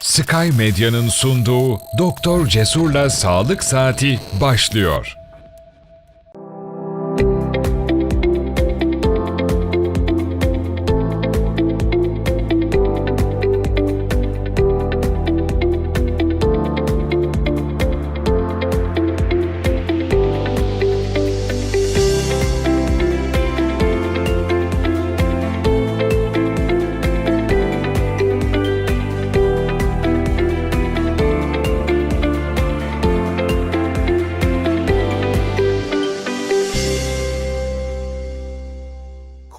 Sky Medya'nın sunduğu Doktor Cesur'la Sağlık Saati başlıyor.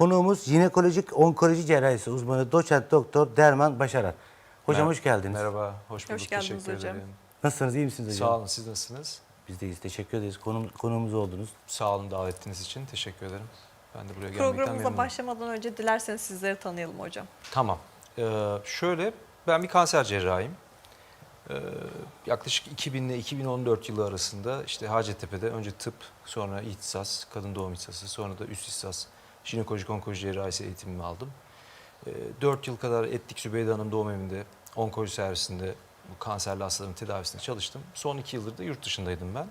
Konuğumuz jinekolojik onkoloji cerrahisi uzmanı doçent doktor Derman Başaran. Hocam hoş geldiniz. Merhaba, hoş bulduk. geldiniz Teşekkür hocam. ederim. Nasılsınız, iyi misiniz hocam? Sağ olun, siz nasılsınız? Biz deyiz, teşekkür ederiz. Konum, konuğumuz oldunuz. Sağ olun davet ettiğiniz için. Teşekkür ederim. Ben de buraya gelmekten Programımıza memnunum. başlamadan önce dilerseniz sizleri tanıyalım hocam. Tamam. Ee, şöyle, ben bir kanser cerrahiyim. Ee, yaklaşık 2000 ile 2014 yılı arasında işte Hacettepe'de önce tıp, sonra ihtisas, kadın doğum ihtisası, sonra da üst ihtisas, jinekolojik onkoloji cerrahisi eğitimimi aldım. Ee, 4 yıl kadar Etlik Zübeyde Hanım doğum evinde, onkoloji servisinde bu kanserli hastaların tedavisinde çalıştım. Son 2 yıldır da yurt dışındaydım ben.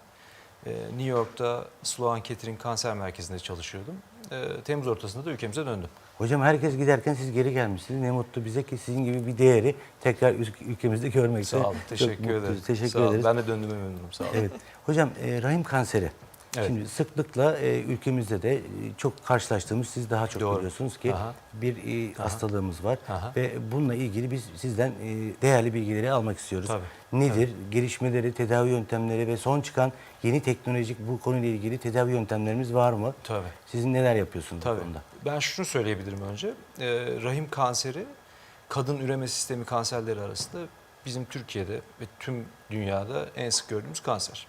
Ee, New York'ta Sloan Kettering Kanser Merkezi'nde çalışıyordum. Ee, Temmuz ortasında da ülkemize döndüm. Hocam herkes giderken siz geri gelmişsiniz. Ne mutlu bize ki sizin gibi bir değeri tekrar ül- ülkemizde görmekte. Sağ olun, teşekkür ederim. Teşekkür Sağ olun. ederiz. Ben de döndüğüme memnunum, sağ olun. Evet. Hocam e, rahim kanseri. Evet. Şimdi sıklıkla e, ülkemizde de e, çok karşılaştığımız siz daha çok Doğru. biliyorsunuz ki Aha. bir e, hastalığımız var Aha. ve bununla ilgili biz sizden e, değerli bilgileri almak istiyoruz. Tabii, Nedir? Gelişmeleri, tedavi yöntemleri ve son çıkan yeni teknolojik bu konuyla ilgili tedavi yöntemlerimiz var mı? Tabii. Sizin neler yapıyorsunuz bu Tabii. konuda? Ben şunu söyleyebilirim önce. Ee, rahim kanseri kadın üreme sistemi kanserleri arasında bizim Türkiye'de ve tüm dünyada en sık gördüğümüz kanser.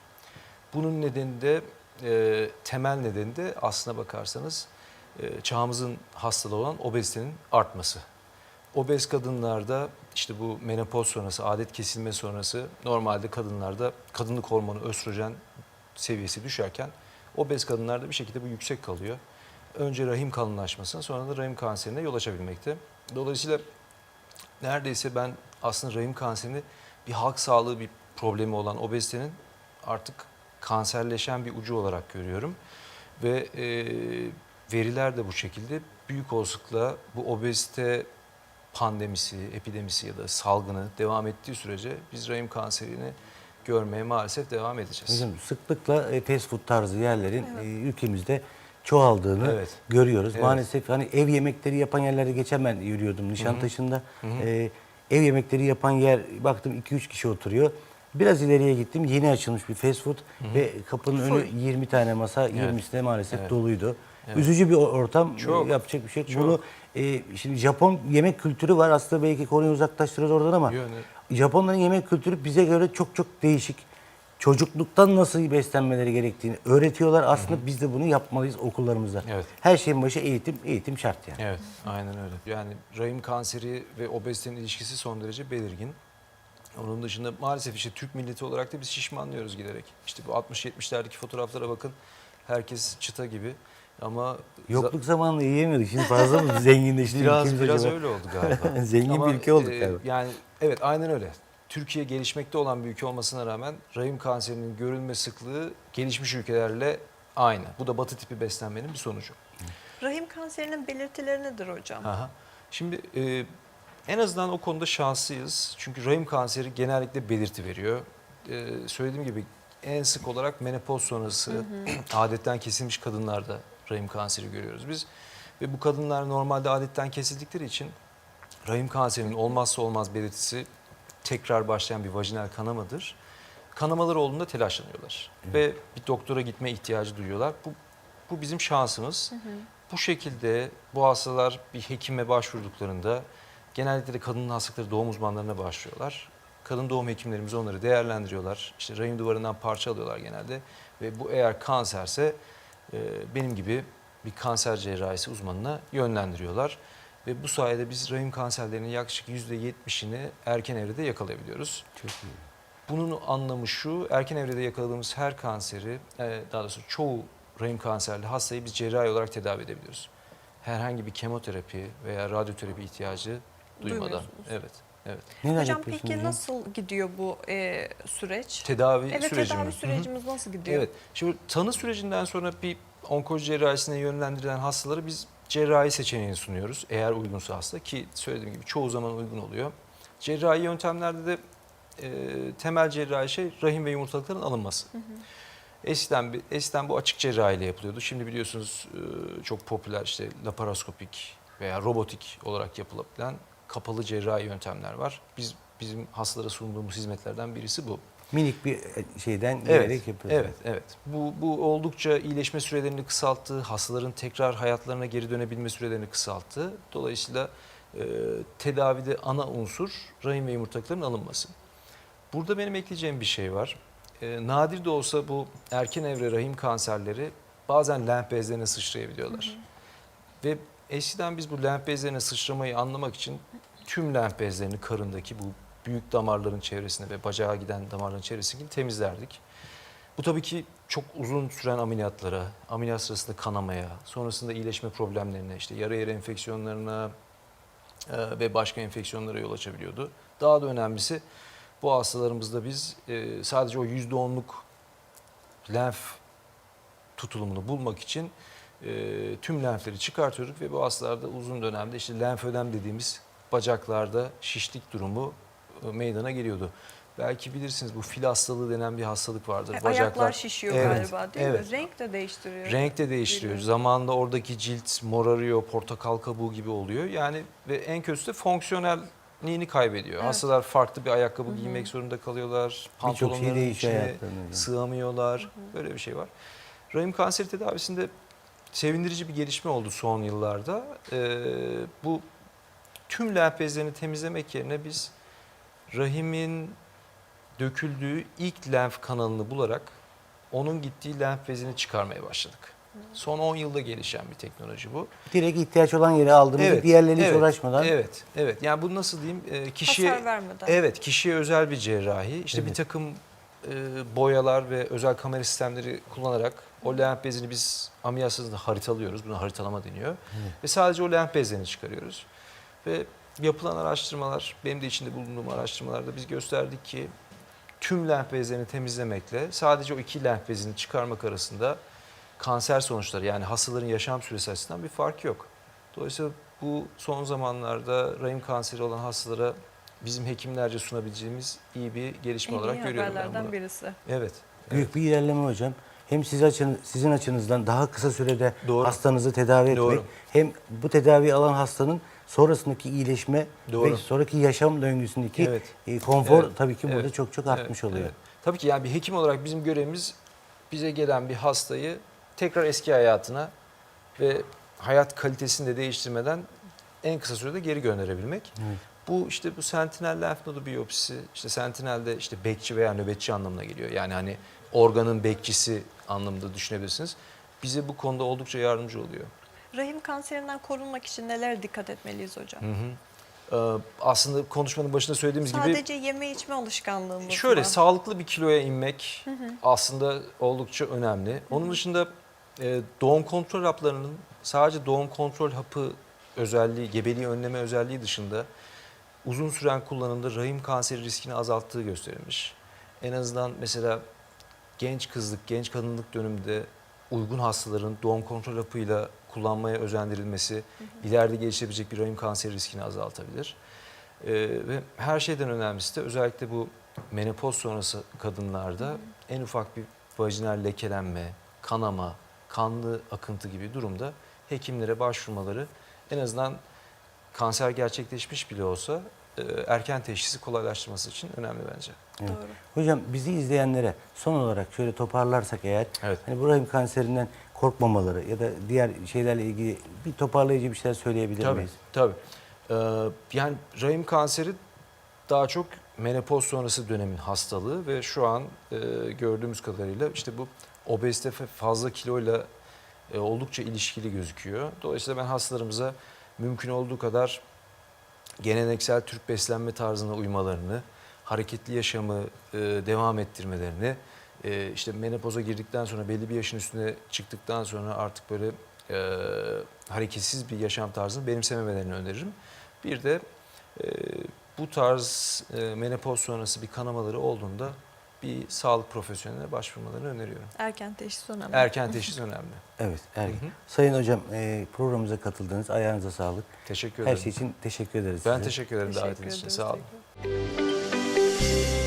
Bunun nedeni de e, temel nedeni de aslına bakarsanız e, çağımızın hastalığı olan obezitenin artması. Obez kadınlarda işte bu menopoz sonrası, adet kesilme sonrası normalde kadınlarda kadınlık hormonu östrojen seviyesi düşerken obez kadınlarda bir şekilde bu yüksek kalıyor. Önce rahim kalınlaşmasına sonra da rahim kanserine yol açabilmekte. Dolayısıyla neredeyse ben aslında rahim kanserini bir halk sağlığı bir problemi olan obezitenin artık kanserleşen bir ucu olarak görüyorum. Ve e, veriler de bu şekilde büyük olasılıkla bu obezite pandemisi, epidemisi ya da salgını devam ettiği sürece biz rahim kanserini görmeye maalesef devam edeceğiz. Hocam sıklıkla e, fast food tarzı yerlerin e, ülkemizde çoğaldığını Evet. görüyoruz. Evet. Maalesef hani ev yemekleri yapan yerlerde geçen ben yürüyordum Nişantaşı'nda. E, ev yemekleri yapan yer baktım 2-3 kişi oturuyor. Biraz ileriye gittim. Yeni açılmış bir fast food ve kapının önü 20 tane masa, 20'si de maalesef Evet. doluydu. Üzücü bir ortam. Çok. Yapacak bir şey yok. Çok. Bunu e, şimdi Japon yemek kültürü var. Aslında belki konuyu uzaklaştırıyoruz oradan ama Yani- Japonların yemek kültürü bize göre çok çok değişik. Çocukluktan nasıl beslenmeleri gerektiğini öğretiyorlar. Aslında biz de bunu yapmalıyız okullarımızda. Evet. Her şeyin başı eğitim, eğitim şart yani. Evet, aynen öyle. Yani rahim kanseri ve obezitenin ilişkisi son derece belirgin. Onun dışında maalesef işte Türk milleti olarak da biz şişmanlıyoruz giderek. İşte bu 60-70'lerdeki fotoğraflara bakın. Herkes çıta gibi ama Yokluk zamanında yiyemiyorduk. Şimdi fazla mı zenginleşti biraz biraz acaba? öyle oldu galiba. Zengin Ama, bir ülke olduk e, galiba. Yani evet aynen öyle. Türkiye gelişmekte olan bir ülke olmasına rağmen rahim kanserinin görülme sıklığı gelişmiş ülkelerle aynı. Bu da batı tipi beslenmenin bir sonucu. Rahim kanserinin belirtileri nedir hocam? Aha. Şimdi e, en azından o konuda şanslıyız. Çünkü rahim kanseri genellikle belirti veriyor. E, söylediğim gibi en sık olarak menopoz sonrası adetten kesilmiş kadınlarda rahim kanseri görüyoruz biz. Ve bu kadınlar normalde adetten kesildikleri için rahim kanserinin olmazsa olmaz belirtisi tekrar başlayan bir vajinal kanamadır. Kanamalar olduğunda telaşlanıyorlar ve bir doktora gitme ihtiyacı duyuyorlar. Bu, bu bizim şansımız. Bu şekilde bu hastalar bir hekime başvurduklarında genellikle de kadın hastalıkları doğum uzmanlarına başlıyorlar. Kadın doğum hekimlerimiz onları değerlendiriyorlar. İşte rahim duvarından parça alıyorlar genelde ve bu eğer kanserse e, benim gibi bir kanser cerrahisi uzmanına yönlendiriyorlar. Ve bu sayede biz rahim kanserlerinin yaklaşık %70'ini erken evrede yakalayabiliyoruz. Çok iyi. Bunun anlamı şu, erken evrede yakaladığımız her kanseri, e, daha doğrusu çoğu rahim kanserli hastayı biz cerrahi olarak tedavi edebiliyoruz. Herhangi bir kemoterapi veya radyoterapi ihtiyacı duymadan. Evet. Evet. Neler hocam peki hocam? nasıl gidiyor bu e, süreç? Tedavi evet süreci tedavi mi? sürecimiz nasıl gidiyor? Evet. Şimdi tanı sürecinden sonra bir onkoloji cerrahisine yönlendirilen hastaları biz cerrahi seçeneğini sunuyoruz. Eğer uygunsa hasta ki söylediğim gibi çoğu zaman uygun oluyor. Cerrahi yöntemlerde de e, temel cerrahi şey rahim ve yumurtalıkların alınması. Eskiden, bir- eskiden bu açık cerrahiyle yapılıyordu. Şimdi biliyorsunuz e, çok popüler işte laparoskopik veya robotik olarak yapılabilen kapalı cerrahi yöntemler var. Biz bizim hastalara sunduğumuz hizmetlerden birisi bu. Minik bir şeyden Evet, yapıyorsunuz. evet, evet. Bu, bu oldukça iyileşme sürelerini kısalttı, hastaların tekrar hayatlarına geri dönebilme sürelerini kısalttı. Dolayısıyla e, tedavide ana unsur rahim ve yumurtalıkların alınması. Burada benim ekleyeceğim bir şey var. E, nadir de olsa bu erken evre rahim kanserleri bazen lenf bezlerine sıçrayabiliyorlar. Ve eskiden biz bu lenf sıçramayı anlamak için tüm lenf karındaki bu büyük damarların çevresine ve bacağa giden damarların çevresini temizlerdik. Bu tabii ki çok uzun süren ameliyatlara, ameliyat sırasında kanamaya, sonrasında iyileşme problemlerine, işte yara yara enfeksiyonlarına e, ve başka enfeksiyonlara yol açabiliyordu. Daha da önemlisi bu hastalarımızda biz e, sadece o %10'luk lenf tutulumunu bulmak için e, tüm lenfleri çıkartıyorduk ve bu hastalarda uzun dönemde işte lenfödem dediğimiz bacaklarda şişlik durumu e, meydana geliyordu. Belki bilirsiniz bu fil hastalığı denen bir hastalık vardır. E, Ayaklar şişiyor Evet, galiba değil evet. mi? Renk de değiştiriyor. Renk de değiştiriyor. Biliyorum. Zamanla oradaki cilt morarıyor, portakal kabuğu gibi oluyor. Yani ve en kötüsü de fonksiyonelliğini kaybediyor. Evet. Hastalar farklı bir ayakkabı giymek zorunda kalıyorlar. Pantolonların şey değişiyor içine sığamıyorlar. Böyle bir şey var. Rahim kanseri tedavisinde sevindirici bir gelişme oldu son yıllarda. Ee, bu tüm lenf bezlerini temizlemek yerine biz rahimin döküldüğü ilk lenf kanalını bularak onun gittiği lenf bezini çıkarmaya başladık. Son 10 yılda gelişen bir teknoloji bu. Direkt ihtiyaç olan yere aldığımızda diğerleriyle hiç evet, uğraşmadan Evet, evet. Yani bu nasıl diyeyim? Ee, kişiye Hasar vermeden. Evet, kişiye özel bir cerrahi. İşte bir Evet. takım e, boyalar ve özel kamera sistemleri kullanarak o lenf bezini biz ameliyat sırasında haritalıyoruz. Buna haritalama deniyor. Ve sadece o lenf bezlerini çıkarıyoruz. Ve yapılan araştırmalar, benim de içinde bulunduğum araştırmalarda biz gösterdik ki tüm lenf bezlerini temizlemekle sadece o iki lenf bezini çıkarmak arasında kanser sonuçları yani hastaların yaşam süresi açısından bir fark yok. Dolayısıyla bu son zamanlarda rahim kanseri olan hastalara bizim hekimlerce sunabileceğimiz iyi bir gelişme En olarak iyi görüyorum ben bunu. birisi. Evet. büyük bir ilerleme hocam. Hem siz açın, sizin açınızdan daha kısa sürede Doğru. hastanızı tedavi etmek, Doğru. hem bu tedavi alan hastanın sonrasındaki iyileşme Doğru. ve sonraki yaşam döngüsündeki Evet. e, konfor Evet. tabii ki burada Evet. çok çok Evet, artmış oluyor. evet. Tabii ki yani bir hekim olarak bizim görevimiz bize gelen bir hastayı tekrar eski hayatına ve hayat kalitesini de değiştirmeden en kısa sürede geri gönderebilmek. Evet. Bu işte bu sentinel lenf nodu biyopsisi, işte sentinel de işte bekçi veya nöbetçi anlamına geliyor. Yani hani organın bekçisi anlamında düşünebilirsiniz. Bize bu konuda oldukça yardımcı oluyor. Rahim kanserinden korunmak için neler dikkat etmeliyiz hocam? Hı hı. Ee, aslında konuşmanın başında söylediğimiz gibi Sadece yeme içme alışkanlığımız Şöyle mı? sağlıklı bir kiloya inmek aslında oldukça önemli. Onun dışında e, doğum kontrol haplarının sadece doğum kontrol hapı özelliği, gebeliği önleme özelliği dışında uzun süren kullanımda rahim kanseri riskini azalttığı gösterilmiş. En azından mesela genç kızlık, genç kadınlık döneminde uygun hastaların doğum kontrol hapıyla kullanmaya özendirilmesi ileride gelişebilecek bir rahim kanseri riskini azaltabilir. Ee, ve her şeyden önemlisi de özellikle bu menopoz sonrası kadınlarda en ufak bir vajinal lekelenme, kanama, kanlı akıntı gibi durumda hekimlere başvurmaları en azından kanser gerçekleşmiş bile olsa e, erken teşhisi kolaylaştırması için önemli bence. Evet. Doğru. Hocam bizi izleyenlere son olarak şöyle toparlarsak eğer Evet. hani rahim kanserinden korkmamaları ya da diğer şeylerle ilgili bir toparlayıcı bir şeyler söyleyebilir Tabii, miyiz? tabii. Ee, yani rahim kanseri daha çok menopoz sonrası dönemin hastalığı ve şu an e, gördüğümüz kadarıyla işte bu obezite fazla kiloyla e, oldukça ilişkili gözüküyor. Dolayısıyla ben hastalarımıza mümkün olduğu kadar geleneksel Türk beslenme tarzına uymalarını, hareketli yaşamı e, devam ettirmelerini, e, işte menopoza girdikten sonra belli bir yaşın üstüne çıktıktan sonra artık böyle e, hareketsiz bir yaşam tarzını benimsememelerini öneririm. Bir de e, bu tarz e, menopoz sonrası bir kanamaları olduğunda bir sağlık profesyoneline başvurmalarını öneriyorum. Erken teşhis önemli. Erken teşhis önemli. Evet, erken. Sayın hocam e, programımıza katıldınız. Ayağınıza sağlık. Teşekkür Her ederim. şey için teşekkür ederiz Ben size. teşekkür ederim Teşekkür davetiniz için. Sağ olun. tekrar.